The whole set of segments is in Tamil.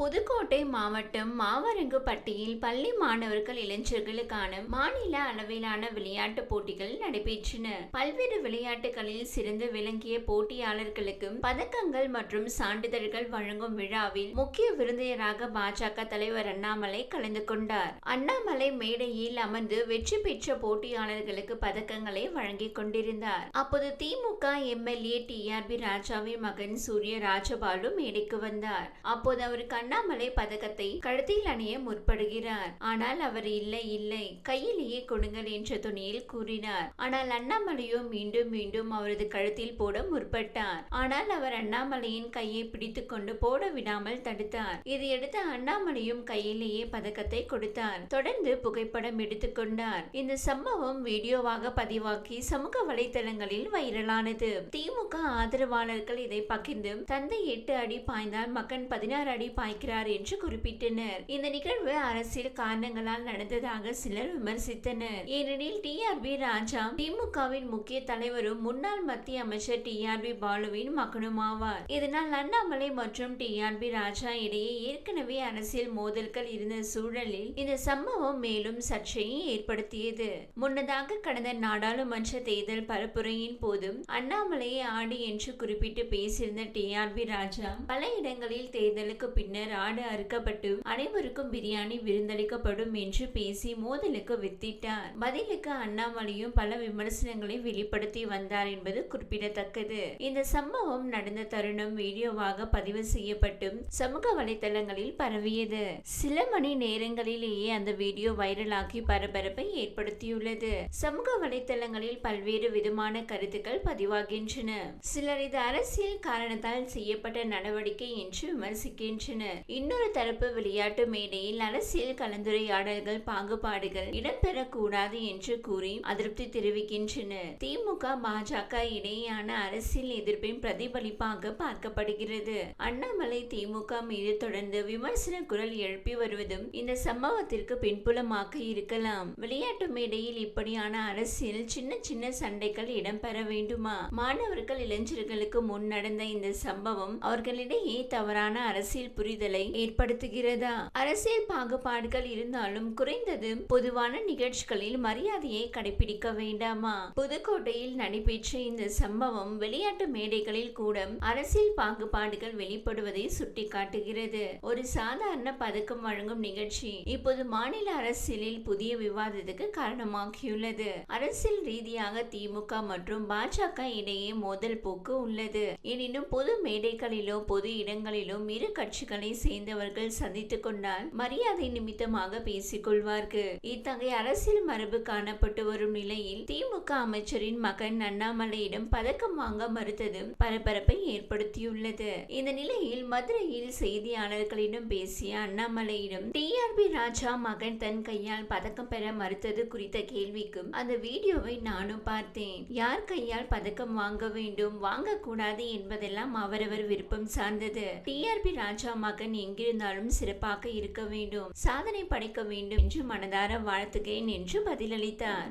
புதுக்கோட்டை மாவட்டம் மாவரங்குப்பட்டியில் பள்ளி மாணவர்கள் இளைஞர்களுக்கான மாநில அளவிலான விளையாட்டுப் போட்டிகள் நடைபெற்றன. பல்வேறு விளையாட்டுகளில் சிறந்து விளங்கிய போட்டியாளர்களுக்கு பதக்கங்கள் மற்றும் சான்றிதழ்கள் வழங்கும் விழாவில் முக்கிய விருந்தினராக பாஜக தலைவர் அண்ணாமலை கலந்து கொண்டார். அண்ணாமலை மேடையில் அமர்ந்து வெற்றி பெற்ற போட்டியாளர்களுக்கு பதக்கங்களை வழங்கிக் கொண்டிருந்தார். அப்போது DMK MLA T R B ராஜாவின் மகன் சூரிய ராஜபாலு மேடைக்கு வந்தார். அப்போது அவருக்கு அண்ணாமலை பதக்கத்தை கழுத்தில் அணிய முற்படுகிறார். ஆனால் அவர் இல்லை இல்லை கையிலேயே கொடுங்கள் என்ற துணியில் கூறினார். ஆனால் அண்ணாமலையோ மீண்டும் மீண்டும் அவரது கழுத்தில் போட முற்பட்டார். ஆனால் அவர் அண்ணாமலையின் கையை பிடித்துக்கொண்டு போட விடாமல் தடுத்தார். இதையடுத்து அண்ணாமலையும் கையிலேயே பதக்கத்தை கொடுத்தார். தொடர்ந்து புகைப்படம் எடுத்துக்கொண்டார் இந்த சம்பவம் வீடியோவாக பதிவாக்கி சமூக வலைதளங்களில் வைரலானது. திமுக ஆதரவாளர்கள் இதை பகிர்ந்து தந்தை எட்டு அடி பாய்ந்தால் மகன் பதினாறு அடி அளிக்கிறார் என்று குறிப்பிட்டனர். இந்த நிகழ்வு அரசியல் காரணங்களால் நடந்ததாக சிலர் விமர்சித்தனர். ஏனெனில் டி. ஆர். பி. ராஜா திமுகவின் முக்கிய தலைவரும் முன்னாள் மத்திய அமைச்சர் டி. ஆர். பி. பாலுவின் மகனும் ஆவார். இதனால் அண்ணாமலை மற்றும் டி. ஆர். பி. ராஜா இடையே ஏற்கனவே அரசியல் மோதல்கள் இருந்த சூழலில் இந்த சம்பவம் மேலும் சர்ச்சையை ஏற்படுத்தியது. முன்னதாக கடந்த நாடாளுமன்ற தேர்தல் பரப்புரையின் போதும் அண்ணாமலையை ஆடி என்று குறிப்பிட்டு பேசியிருந்த டி. ஆர். பி. ராஜா பல இடங்களில் தேர்தலுக்கு பின்னர் ஆடு அறுக்கப்பட்டு அனைவருக்கும் பிரியாணி விருந்தளிக்கப்படும் என்று பேசி மோதலுக்கு வித்திட்டார். பதிலுக்கு அண்ணாமலையும் பல விமர்சனங்களை வெளிப்படுத்தி வந்தார் என்பது குறிப்பிடத்தக்கது. இந்த சம்பவம் நடந்த தருணம் வீடியோவாக பதிவு செய்யப்பட்டு சமூக வலைதளங்களில் பரவியது. சில மணி நேரங்களிலேயே அந்த வீடியோ வைரலாகி பரபரப்பை ஏற்படுத்தியுள்ளது. சமூக வலைதளங்களில் பல்வேறு விதமான கருத்துக்கள் பதிவாகின்றன. சிலர் இது அரசியல் காரணத்தால் செய்யப்பட்ட நடவடிக்கை என்று விமர்சிக்கின்றனர். இன்னொரு தரப்பு விளையாட்டு மேடையில் அரசியல் கலந்துரையாடல்கள் பாகுபாடுகள் இடம்பெறக்கூடாது என்று கூறி அதிருப்தி தெரிவிக்கின்றனர். திமுக பாஜக இடையேயான அரசியல் எதிர்ப்பின் பிரதிபலிப்பாக பார்க்கப்படுகிறது. அண்ணாமலை திமுக மீது தொடர்ந்து விமர்சன குரல் எழுப்பி வருவதும் இந்த சம்பவத்திற்கு பின்புலமாக இருக்கலாம். விளையாட்டு மேடையில் இப்படியான அரசியல் சின்ன சின்ன சண்டைகள் இடம்பெற வேண்டுமா? மாணவர்கள் இளைஞர்களுக்கு முன் நடந்த இந்த சம்பவம் அவர்களிடையே தவறான அரசியல் புரிதல் புரிதலை ஏற்படுத்துகிறதா? அரசியல் பாகுபாடுகள் இருந்தாலும் குறைந்தது பொதுவான நிகழ்ச்சிகளில் மரியாதையை கடைபிடிக்க வேண்டாமா? புதுக்கோட்டையில் நடைபெற்ற இந்த சம்பவம் விளையாட்டு மேடைகளில் கூட அரசியல் பாகுபாடுகள் வெளிப்படுவதை சுட்டிக்காட்டுகிறது. ஒரு சாதாரண பதக்கம் வழங்கும் நிகழ்ச்சி இப்போது மாநில அரசியலில் புதிய விவாதத்துக்கு காரணமாகியுள்ளது. அரசியல் ரீதியாக திமுக மற்றும் பாஜக இடையே மோதல் போக்கு உள்ளது. எனினும் பொது மேடைகளிலோ பொது இடங்களிலும் இரு கட்சிகளை சேர்ந்தவர்கள் சந்தித்துக் கொண்டால் மரியாதை நிமித்தமாக பேசிக் கொள்வார்கள் இத்தகைய அரசியல் மரபு காணப்பட்டு வரும் நிலையில் திமுக அமைச்சரின் மகன் அண்ணாமலையிடம் பதக்கம் வாங்க மறுத்தது பரபரப்பை ஏற்படுத்தியுள்ளது. இந்த நிலையில் மதுரையில் செய்தியாளர்களிடம் பேசிய அண்ணாமலையிடம் டிஆர்பி ராஜா மகன் தன் கையால் பதக்கம் பெற மறுத்தது குறித்த கேள்விக்கும் அந்த வீடியோவை நானும் பார்த்தேன். யார் கையால் பதக்கம் வாங்க வேண்டும் வாங்கக்கூடாது என்பதெல்லாம் அவரவர் விருப்பம் சார்ந்தது. டிஆர்பி ராஜா மகன் எங்கிருந்தாலும் சிறப்பாக இருக்க வேண்டும். சாதனை படைக்க வேண்டும் என்று மனதார வாழ்த்துகிறேன் என்று பதிலளித்தார்.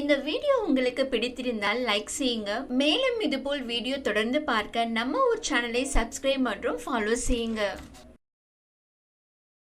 இந்த வீடியோ உங்களுக்கு பிடித்திருந்தால் லைக் செய்யுங்க. மேலும் இதுபோல் வீடியோ தொடர்ந்து பார்க்க நம்ம ஊர் சேனலை சப்ஸ்கிரைப் மற்றும் ஃபாலோ செய்யுங்க.